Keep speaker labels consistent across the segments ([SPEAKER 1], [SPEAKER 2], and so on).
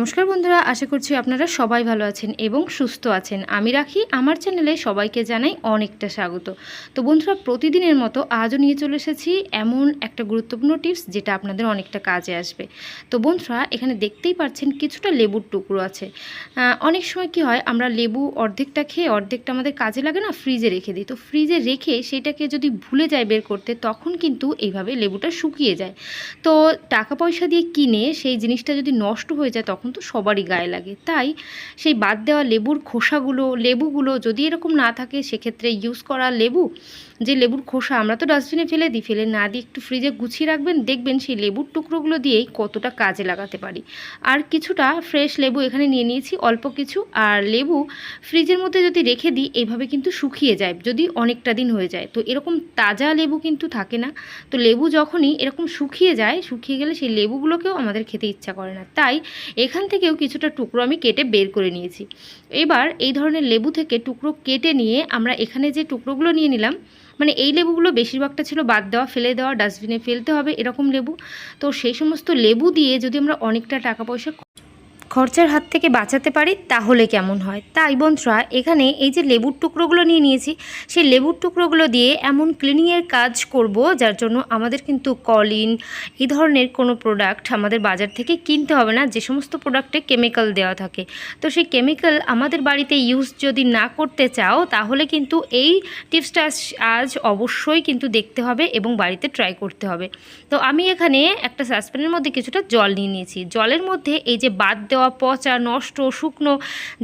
[SPEAKER 1] নমস্কার বন্ধুরা, আশা করছি আপনারা সবাই ভালো আছেন এবং সুস্থ আছেন। আমি রাখি, আমার চ্যানেলে সবাইকে জানাই অনেকটা স্বাগত। তো বন্ধুরা, প্রতিদিনের মতো আজও নিয়ে চলে এসেছি এমন একটা গুরুত্বপূর্ণ টিপস যেটা আপনাদের অনেকটা কাজে আসবে। তো বন্ধুরা, এখানে দেখতেই পাচ্ছেন কিছুটা লেবুর টুকরো আছে। অনেক সময় কি হয়, আমরা লেবু অর্ধেকটা খেয়ে অর্ধেকটা আমাদের কাজে লাগে না, ফ্রিজে রেখে দিই। তো ফ্রিজে রেখে সেটাকে যদি ভুলে যায় বের করতে, তখন কিন্তু এইভাবে লেবুটা শুকিয়ে যায়। তো টাকা পয়সা দিয়ে কিনে সেই জিনিসটা যদি নষ্ট হয়ে যায়, তখন তো সবারই গায়ে লাগে। তাই সেই বাদ দেওয়া লেবুর খোসাগুলো, লেবুগুলো যদি এরকম না থাকে, সেক্ষেত্রে ইউজ করা লেবু, যে লেবুর খোসা আমরা তো ডাস্টবিনে ফেলে দিই, ফেলে না দিয়ে একটু ফ্রিজে গুছিয়ে রাখবেন, দেখবেন সেই লেবুর টুকরোগুলো দিয়েই কতটা কাজে লাগাতে পারি। আর কিছুটা ফ্রেশ লেবু এখানে নিয়ে নিয়েছি, অল্প কিছু। আর লেবু ফ্রিজের মধ্যে যদি রেখে দিই এইভাবে কিন্তু শুকিয়ে যায়, যদি অনেকটা দিন হয়ে যায়। তো এরকম তাজা লেবু কিন্তু থাকে না। তো লেবু যখনই এরকম শুকিয়ে যায়, শুকিয়ে গেলে সেই লেবুগুলোকেও আমাদের খেতে ইচ্ছা করে না। তাই এখান থেকেও কিছুটা টুকরো আমি কেটে বের করে নিয়েছি। এবার এই ধরনের লেবু থেকে টুকরো কেটে নিয়ে আমরা এখানে যে টুকরোগুলো নিয়ে নিলাম মানে এই লেবুগুলো বেশিরভাগটা ছিল বাদ দেওয়া, ফেলে দেওয়া, ডাস্টবিনে ফেলতে হবে এরকম লেবু। তো সেই সমস্ত লেবু দিয়ে যদি আমরা অনেকটা টাকা পয়সা খরচার হাত থেকে বাঁচাতে পারি, তাহলে কেমন হয়? তাই বন্ধুরা, এখানে এই যে লেবুর টুকরোগুলো নিয়ে নিয়েছি, সেই লেবুর টুকরোগুলো দিয়ে এমন ক্লিনিংয়ের কাজ করব, যার জন্য আমাদের কিন্তু কলিন এই ধরনের কোনো প্রোডাক্ট আমাদের বাজার থেকে কিনতে হবে না, যে সমস্ত প্রোডাক্টে কেমিক্যাল দেওয়া থাকে। তো সেই কেমিক্যাল আমাদের বাড়িতে ইউজ যদি না করতে চাও, তাহলে কিন্তু এই টিপসটা আজ অবশ্যই কিন্তু দেখতে হবে এবং বাড়িতে ট্রাই করতে হবে। তো আমি এখানে একটা সাসপেনের মধ্যে কিছুটা জল নিয়ে নিয়েছি। জলের মধ্যে এই যে বাদ দেওয়া পচা, নষ্ট, শুকনো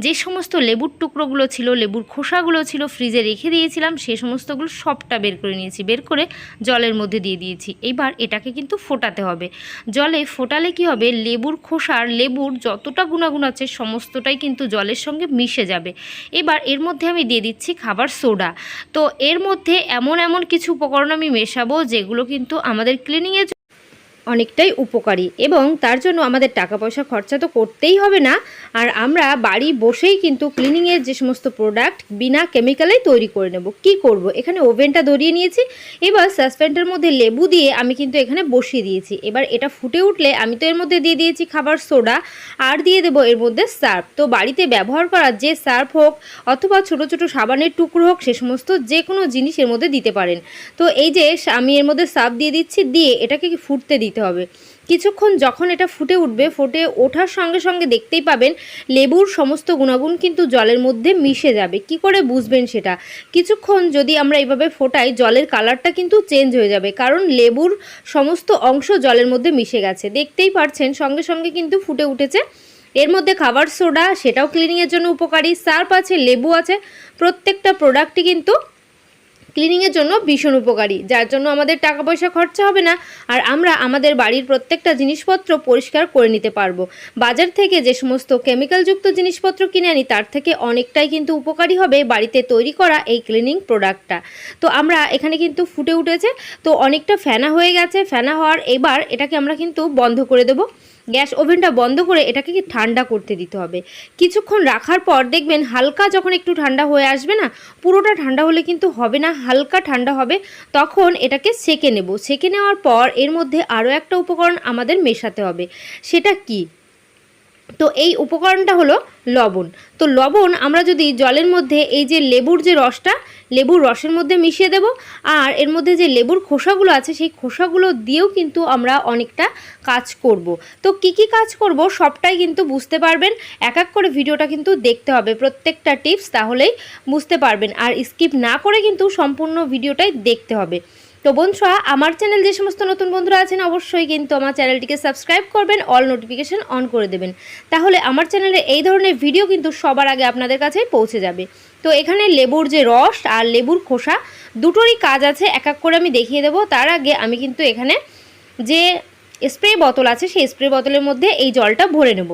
[SPEAKER 1] যে সমস্ত লেবুর টুকরোগুলো ছিল, লেবুর খোসাগুলো ছিল ফ্রিজে রেখে দিয়েছিলাম, সে সমস্তগুলো সবটা বের করে নিয়েছি। বের করে জলের মধ্যে দিয়ে দিয়েছি। এবার এটাকে কিন্তু ফোটাতে হবে। জলে ফোটালে কি হবে? লেবুর খোসার লেবুর যতটা গুণাগুণ আছে, সমস্তটাই কিন্তু জলের সঙ্গে মিশে যাবে। এবার এর মধ্যে আমি দিয়ে দিচ্ছি খাবার সোডা। তো এর মধ্যে এমন এমন কিছু উপকরণ আমি মেশাবো, যেগুলো কিন্তু আমাদের ক্লিনিংয়ের অনেকটাই উপকারী এবং তার জন্য আমাদের টাকা পয়সা খরচা তো করতেই হবে না। আর আমরা বাড়ি বসেই কিন্তু ক্লিনিংয়ের যে সমস্ত প্রোডাক্ট বিনা কেমিক্যালেই তৈরি করে নেব। কি করব? এখানে ওভেনটা ধরিয়ে নিয়েছি। এবার সাসপেন্ডের মধ্যে লেবু দিয়ে আমি কিন্তু এখানে বসিয়ে দিয়েছি। এবার এটা ফুটে উঠলে আমি তো এর মধ্যে দিয়ে দিয়েছি খাবার সোডা। আর দিয়ে দেবো এর মধ্যে সার্ফ। তো বাড়িতে ব্যবহার করা যে সার্ফ হোক অথবা ছোট ছোট সাবানের টুকরো হোক সে সমস্ত যে কোনো জিনিস এর মধ্যে দিতে পারেন। তো এই যে আমি এর মধ্যে সার্ফ দিয়ে দিচ্ছি, দিয়ে এটাকে কি ফুটতে দিতে হবে। কিছুক্ষণ যখন এটা ফুটে উঠবে, ফুটে ওঠার সঙ্গে সঙ্গে দেখতেই পাবেন লেবুর সমস্ত গুণাগুণ কিন্তু জলের মধ্যে মিশে যাবে। কি করে বুঝবেন সেটা? কিছুক্ষণ যদি আমরা এইভাবে ফোটাই, জলের কালারটা কিন্তু চেঞ্জ হয়ে যাবে, কারণ লেবুর সমস্ত অংশ জলের মধ্যে মিশে গেছে। দেখতেই পারছেন, সঙ্গে সঙ্গে কিন্তু ফুটে উঠেছে। এর মধ্যে খাবার সোডা, সেটাও ক্লিনিংয়ের জন্য উপকারী। সার্ফ আছে, লেবু আছে, প্রত্যেকটা প্রোডাক্টই কিন্তু ক্লিনিংয়ের জন্য ভীষণ উপকারী, যার জন্য আমাদের টাকা পয়সা খরচা হবে না, আর আমরা আমাদের বাড়ির প্রত্যেকটা জিনিসপত্র পরিষ্কার করে নিতে পারব। বাজার থেকে যে সমস্ত কেমিক্যালযুক্ত জিনিসপত্র কিনে আনি, তার থেকে অনেকটাই কিন্তু উপকারী হবে বাড়িতে তৈরি করা এই ক্লিনিং প্রোডাক্টটা তো আমরা এখানে কিন্তু ফুটে উঠেছে, তো অনেকটা ফেনা হয়ে গেছে, ফেনা হওয়ার এবার এটাকে আমরা কিন্তু বন্ধ করে দেবো। গ্যাস ওভেনটা বন্ধ করে এটাকে ঠান্ডা করতে দিতে হবে? কিছুক্ষণ রাখার পর দেখবেন হালকা যখন একটু ঠান্ডা হয়ে আসবে না, পুরোটা ঠান্ডা হলে কিন্তু হবে না, হালকা ঠান্ডা হবে, তখন এটাকে সেকে নেব। সেকে নেওয়ার পর এর মধ্যে আরও একটা উপকরণ আমাদের মেশাতে হবে। সেটা কি? তো এই উপকরণটা হলো লবণ। তো লবণ আমরা যদি জলের মধ্যে এই যে লেবুর যে রসটা, লেবুর রসের মধ্যে মিশিয়ে দেব আর এর মধ্যে যে লেবুর খোসাগুলো আছে সেই খোসাগুলো দিয়েও কিন্তু আমরা অনেকটা কাজ করব। তো কি কি কাজ করব সবটাই কিন্তু বুঝতে পারবেন। এক এক করে ভিডিওটা কিন্তু দেখতে হবে, প্রত্যেকটা টিপস তাহলেই বুঝতে পারবেন। আর স্কিপ না করে কিন্তু সম্পূর্ণ ভিডিওটাই দেখতে হবে। তো বন্ধুরা, আমার চ্যানেল যে সমস্ত নতুন বন্ধুরা আছেন, অবশ্যই কিন্তু আমার চ্যানেলটিকে সাবস্ক্রাইব করবেন, অল নোটিফিকেশান অন করে দেবেন। তাহলে আমার চ্যানেলে এই ধরনের ভিডিও কিন্তু সবার আগে আপনাদের কাছেই পৌঁছে যাবে। তো এখানে লেবুর যে রস আর লেবুর খোসা, দুটোরই কাজ আছে, এক এক করে আমি দেখিয়ে দেবো। তার আগে আমি কিন্তু এখানে যে স্প্রে বোতল আছে, সেই স্প্রে বোতলের মধ্যে এই জলটা ভরে নেব।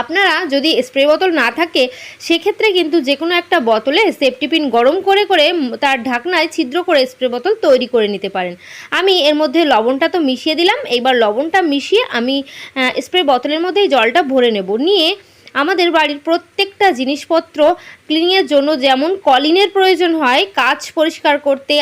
[SPEAKER 1] আপনারা যদি স্প্রে বোতল না থাকে, সেক্ষেত্রে কিন্তু যে কোনো একটা বোতলে সেফটি পিন গরম করে করে তার ঢাকনায় ছিদ্র করে স্প্রে বোতল তৈরি করে নিতে পারেন। আমি এর মধ্যে লবণটা তো মিশিয়ে দিলাম, এইবার লবণটা মিশিয়ে আমি স্প্রে বোতলের মধ্যে জলটা ভরে নেব। নিয়ে আমাদের বাড়ির প্রত্যেকটা জিনিসপত্র ক্লিনিংয়ের জন্য যেমন কলিনের প্রয়োজন হয়, কাচ পরিষ্কার করতে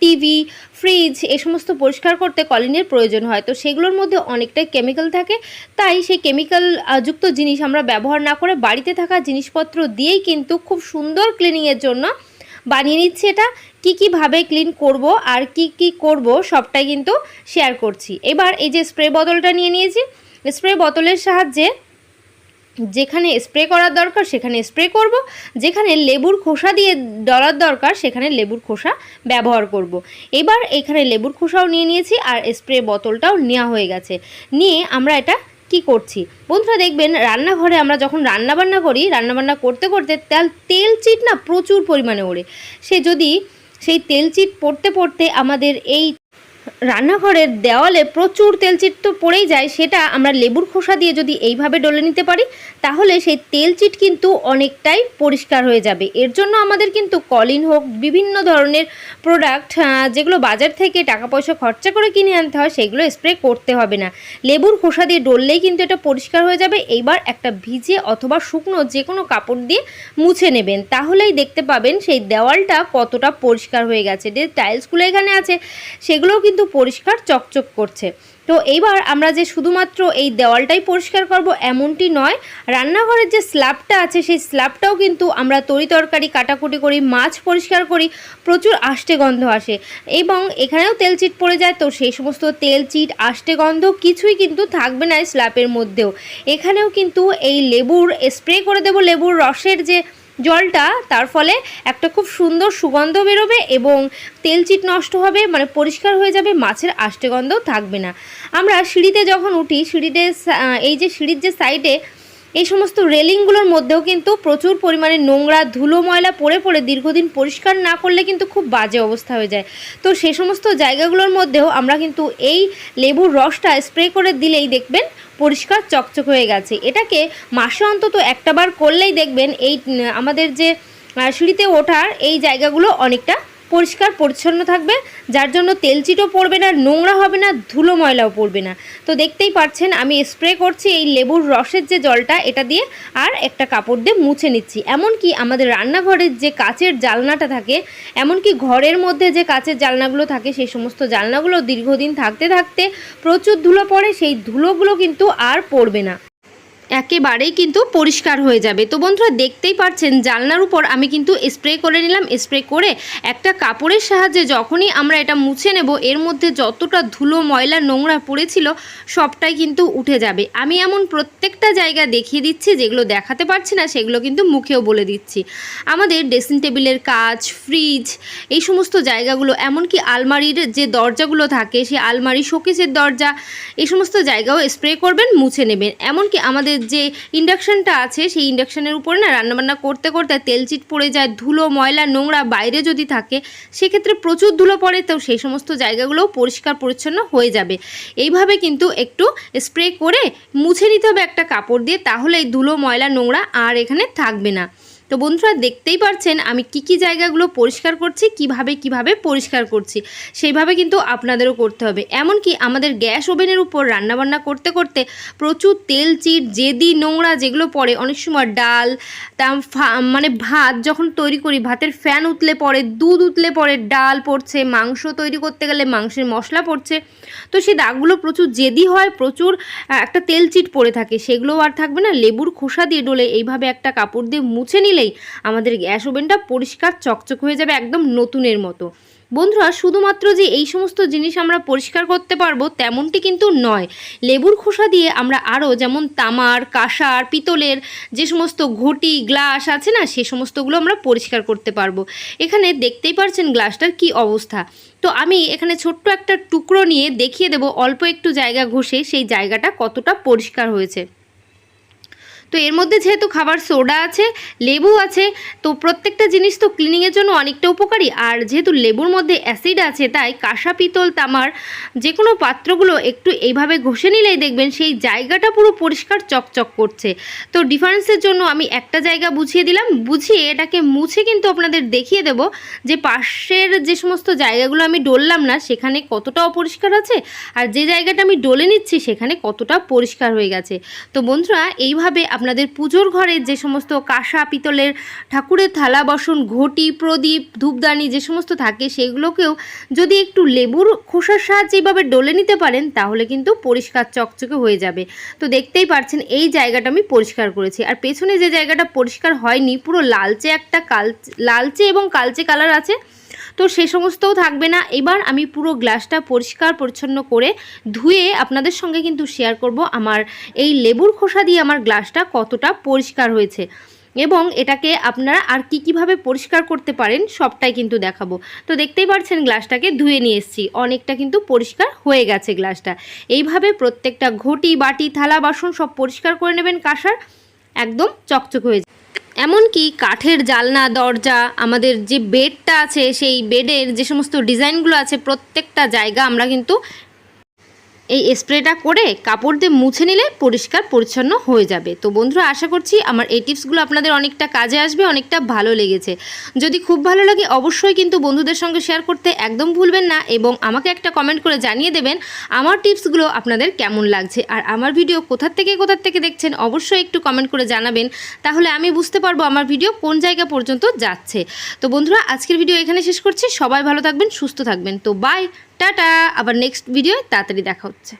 [SPEAKER 1] টিভি ফ্রিজ এ সমস্ত পরিষ্কার করতে কলিনের প্রয়োজন হয়। তো সেগুলোর মধ্যে অনেকটাই কেমিক্যাল থাকে। তাই সেই কেমিক্যাল যুক্ত জিনিস আমরা ব্যবহার না করে বাড়িতে থাকা জিনিসপত্র দিয়েই কিন্তু খুব সুন্দর ক্লিনিংয়ের জন্য বানিয়ে নিচ্ছি এটা। কী কীভাবে ক্লিন করব আর কি কি করব সবটাই কিন্তু শেয়ার করছি। এবার এই যে স্প্রে বোতলটা নিয়ে নিয়েছি। স্প্রে বোতলের সাহায্যে যেখানে স্প্রে করার দরকার, সেখানে স্প্রে করব। যেখানে লেবুর খোসা দিয়ে ডলার দরকার, সেখানে লেবুর খোসা ব্যবহার করব। এবার এখানে লেবুর খোসাও নিয়ে নিয়েছি আর স্প্রে বোতলটাও নেওয়া হয়ে গেছে। নিয়ে আমরা এটা কি করছি? বন্ধুরা দেখবেন, রান্নাঘরে আমরা যখন রান্নাবান্না করি, রান্নাবান্না করতে করতে তেল তেল চিট না প্রচুর পরিমাণে ওড়ে। সে যদি সেই তেল চিট পড়তে পড়তে আমাদের এই রান্নাঘরের দেওয়ালে প্রচুর তেলচিট তো পড়েই যায়, সেটা আমরা লেবুর খোসা দিয়ে যদি এইভাবে ডলে নিতে পারি, তাহলে সেই তেলচিট কিন্তু অনেকটাই পরিষ্কার হয়ে যাবে। এর জন্য আমাদের কিন্তু কলিন হোক, বিভিন্ন ধরনের প্রোডাক্ট যেগুলো বাজার থেকে টাকা পয়সা খরচা করে কিনে আনতে হয়, সেগুলো স্প্রে করতে হবে না। লেবুর খোসা দিয়ে ডললেই কিন্তু এটা পরিষ্কার হয়ে যাবে। এইবার একটা ভিজে অথবা শুকনো যে কোনো কাপড় দিয়ে মুছে নেবেন। তাহলেই দেখতে পাবেন সেই দেওয়ালটা কতটা পরিষ্কার হয়ে গেছে। যে টাইলসগুলো এখানে আছে, সেগুলোও কিন্তু পরিষ্কার চকচক করছে। তো এইবার আমরা যে শুধুমাত্র এই দেওয়ালটাই পরিষ্কার করব এমনটি নয়, রান্নাঘরের যে স্ল্যাবটা আছে সেই স্ল্যাবটাও কিন্তু আমরা তরি তরকারি কাটাকুটি করি, মাছ পরিষ্কার করি, প্রচুর আষ্টে গন্ধ আসে এবং এখানেও তেল চিট পড়ে যায়, তো সেই সমস্ত তেল চিট, আষ্টে গন্ধ কিছুই কিন্তু থাকবে না স্ল্যাবের মধ্যেও। এখানেও কিন্তু এই লেবুর, স্প্রে করে দেব লেবুর রসের যে জলটা, তার ফলে একটা খুব সুন্দর সুগন্ধ বেরোবে এবং তেল চিট নষ্ট হবে মানে পরিষ্কার হয়ে যাবে, মাছের আষ্টেগন্ধও থাকবে না। আমরা সিঁড়িতে যখন উঠি, সিঁড়িতে এই যে সিঁড়ির যে সাইডে এই সমস্ত রেলিংগুলোর মধ্যেও কিন্তু প্রচুর পরিমাণে নোংরা ধুলো ময়লা পড়ে পড়ে দীর্ঘদিন পরিষ্কার না করলে কিন্তু খুব বাজে অবস্থা হয়ে যায়। তো সে সমস্ত জায়গাগুলোর মধ্যেও আমরা কিন্তু এই লেবুর রসটা স্প্রে করে দিলেই দেখবেন পরিষ্কার চকচক হয়ে গেছে। এটাকে মাসে অন্তত একটাবার করলেই দেখবেন এই, আমাদের যে সিঁড়িতে ওঠার এই জায়গাগুলো অনেকটা পরিষ্কার, পরিচ্ছন্ন থাকবে। যার জন্য তেলচিটও পড়বে না, নোংরা হবে না, ধুলো ময়লাও পড়বে না। তো দেখতেই পাচ্ছেন, আমি স্প্রে করছি এই লেবুর রসের যে জলটা, এটা দিয়ে আর একটা কাপড় দিয়ে মুছে নিচ্ছি। এমনকি আমাদের রান্নাঘরের যে কাচের জালনাটা থাকে, এমনকি ঘরের মধ্যে যে কাচের জালনাগুলো থাকে, সেই সমস্ত জালনাগুলো দীর্ঘদিন থাকতে থাকতে প্রচুর ধুলো পড়ে, সেই ধুলোগুলো কিন্তু আর পড়বে না। একেবারেই কিন্তু পরিষ্কার হয়ে যাবে। তো বন্ধুরা, দেখতেই পাচ্ছেন জানলার উপর আমি কিন্তু স্প্রে করে নিলাম। স্প্রে করে একটা কাপড়ের সাহায্যে যখনই আমরা এটা মুছে নেব, এর মধ্যে যতটা ধুলো, ময়লা, নোংরা পড়েছিল, সবটাই কিন্তু উঠে যাবে। আমি এমন প্রত্যেকটা জায়গা দেখিয়ে দিচ্ছি, যেগুলো দেখাতে পারছি না, সেগুলো কিন্তু মুখেও বলে দিচ্ছি। আমাদের ড্রেসিং টেবিলের কাজ ফ্রিজ এই সমস্ত জায়গাগুলো, এমনকি আলমারির যে দরজাগুলো থাকে, সেই আলমারি শোকেসের দরজা, এই সমস্ত জায়গাও স্প্রে করবেন, মুছে নেবেন। এমনকি আমাদের যে ইন্ডাকশানটা আছে, সেই ইন্ডাকশানের উপরে না রান্নাবান্না করতে করতে তেলচিট পড়ে যায়, ধুলো, ময়লা, নোংরা বাইরে যদি থাকে, সেক্ষেত্রে প্রচুর ধুলো পড়ে, তো সেই সমস্ত জায়গাগুলোও পরিষ্কার পরিচ্ছন্ন হয়ে যাবে। এইভাবে কিন্তু একটু স্প্রে করে মুছে নিতে হবে একটা কাপড় দিয়ে তাহলে এই ধুলো, ময়লা, নোংরা আর এখানে থাকবে না। তো বন্ধুরা দেখতেই পারছেন আমি কি কি জায়গাগুলো পরিষ্কার করছি, কীভাবে কীভাবে পরিষ্কার করছি, সেইভাবে কিন্তু আপনাদেরও করতে হবে। এমনকি আমাদের গ্যাস ওভেনের উপর রান্নাবান্না করতে করতে প্রচুর তেল, চিট, জেদি, নোংরা যেগুলো পড়ে, অনেক সময় ডাল মানে ভাত যখন তৈরি করি, ভাতের ফ্যান উতলে পড়ে, দুধ উতলে পড়ে, ডাল পড়ছে, মাংস তৈরি করতে গেলে মাংসের মশলা পড়ছে, তো সেই দাগগুলো প্রচুর জেদি হয়, প্রচুর একটা তেল, চিট পড়ে থাকে সেগুলোও আর থাকবে না, লেবুর খোসা দিয়ে ডলে এইভাবে একটা কাপড় দিয়ে মুছে নিলে দিলেই আমাদের গ্যাস ওভেনটা পরিষ্কার চকচক হয়ে যাবে একদম নতুনের মতো। বন্ধুরা, শুধুমাত্র যে এই সমস্ত জিনিস আমরা পরিষ্কার করতে পারব তেমনটি কিন্তু নয়। লেবুর খোসা দিয়ে আমরা আরও যেমন তামার, কাঁসার, পিতলের যে সমস্ত ঘটি, গ্লাস আছে না, সে সমস্তগুলো আমরা পরিষ্কার করতে পারব। এখানে দেখতেই পারছেন গ্লাসটার কি অবস্থা। তো আমি এখানে ছোট্ট একটা টুকরো নিয়ে দেখিয়ে দেব, অল্প একটু জায়গা ঘষে সেই জায়গাটা কতটা পরিষ্কার হয়েছে। তো এর মধ্যে যেহেতু খাবার সোডা আছে, লেবু আছে, তো প্রত্যেকটা জিনিস তো ক্লিনিংয়ের জন্য অনেকটা উপকারী। আর যেহেতু লেবুর মধ্যে অ্যাসিড আছে, তাই কাঁসা, পিতল, তামার যে কোনো পাত্রগুলো একটু এইভাবে ঘষে নিলেই দেখবেন সেই জায়গাটা পুরো পরিষ্কার চকচক করছে। তো ডিফারেন্সের জন্য আমি একটা জায়গা বুঝিয়ে দিলাম। বুঝিয়ে এটাকে মুছে কিন্তু আপনাদের দেখিয়ে দেব যে পাশের যে সমস্ত জায়গাগুলো আমি ডললাম না, সেখানে কতটা অপরিষ্কার আছে আর যে জায়গাটা আমি ডলে নিচ্ছি, সেখানে কতটা পরিষ্কার হয়ে গেছে। তো বন্ধুরা, এইভাবে আপনাদের পুজোর ঘরে যে সমস্ত কাঁসা, পিতলের ঠাকুরের থালা, বাসন, ঘটি, প্রদীপ, ধূপদানি যে সমস্ত থাকে সেগুলোকেও যদি একটু লেবুর খোসার সাহায্যে এইভাবে ডলে নিতে পারেন, তাহলে কিন্তু পরিষ্কার চকচকে হয়ে যাবে। তো দেখতেই পারছেন, এই জায়গাটা আমি পরিষ্কার করেছি। আর পেছনে যে জায়গাটা পরিষ্কার হয়নি, পুরো লালচে একটা কাল, লালচে এবং কালচে কালার আছে তো সে সমস্তও থাকবে না। এবার আমি পুরো গ্লাসটা পরিষ্কার পরিচ্ছন্ন করে ধুয়ে আপনাদের সঙ্গে কিন্তু শেয়ার করব আমার এই লেবুর খোসা দিয়ে আমার গ্লাসটা কতটা পরিষ্কার হয়েছে। এবং এটাকে আপনারা আর কি কীভাবে পরিষ্কার করতে পারেন সবটাই কিন্তু দেখাবো। তো দেখতেই পাচ্ছেন গ্লাসটাকে ধুয়ে নিয়ে এসেছি। অনেকটা কিন্তু পরিষ্কার হয়ে গেছে গ্লাসটা। এইভাবে প্রত্যেকটা ঘটি, বাটি, থালা, বাসন সব পরিষ্কার করে নেবেন কাঁসার। একদম চকচক হয়ে এমনকি কাঠের জালনা, দরজা, আমাদের যে বেডটা আছে, সেই বেডের যে সমস্ত ডিজাইনগুলো আছে, প্রত্যেকটা জায়গা আমরা কিন্তু এই স্প্রেটা করে কাপড় দিয়ে মুছে নিলে পরিষ্কার, পরিচ্ছন্ন হয়ে যাবে। তো বন্ধুরা, আশা করছি আমার এই টিপসগুলো আপনাদের অনেকটা কাজে আসবে, অনেকটা ভালো লেগেছে। যদি খুব ভালো লাগে, অবশ্যই কিন্তু বন্ধুদের সঙ্গে শেয়ার করতে একদম ভুলবেন না এবং আমাকে একটা কমেন্ট করে জানিয়ে দেবেন আমার টিপসগুলো আপনাদের কেমন লাগছে। আর আমার ভিডিও কোথার থেকে কোথার থেকে দেখছেন, অবশ্যই একটু কমেন্ট করে জানাবেন। তাহলে আমি বুঝতে পারব আমার ভিডিও কোন জায়গা পর্যন্ত যাচ্ছে। তো বন্ধুরা, আজকের ভিডিও এখানে শেষ করছি। সবাই ভালো থাকবেন, সুস্থ থাকবেন। তো বাই টাটা আবার নেক্সট ভিডিও তাড়াতাড়ি দেখা হচ্ছে।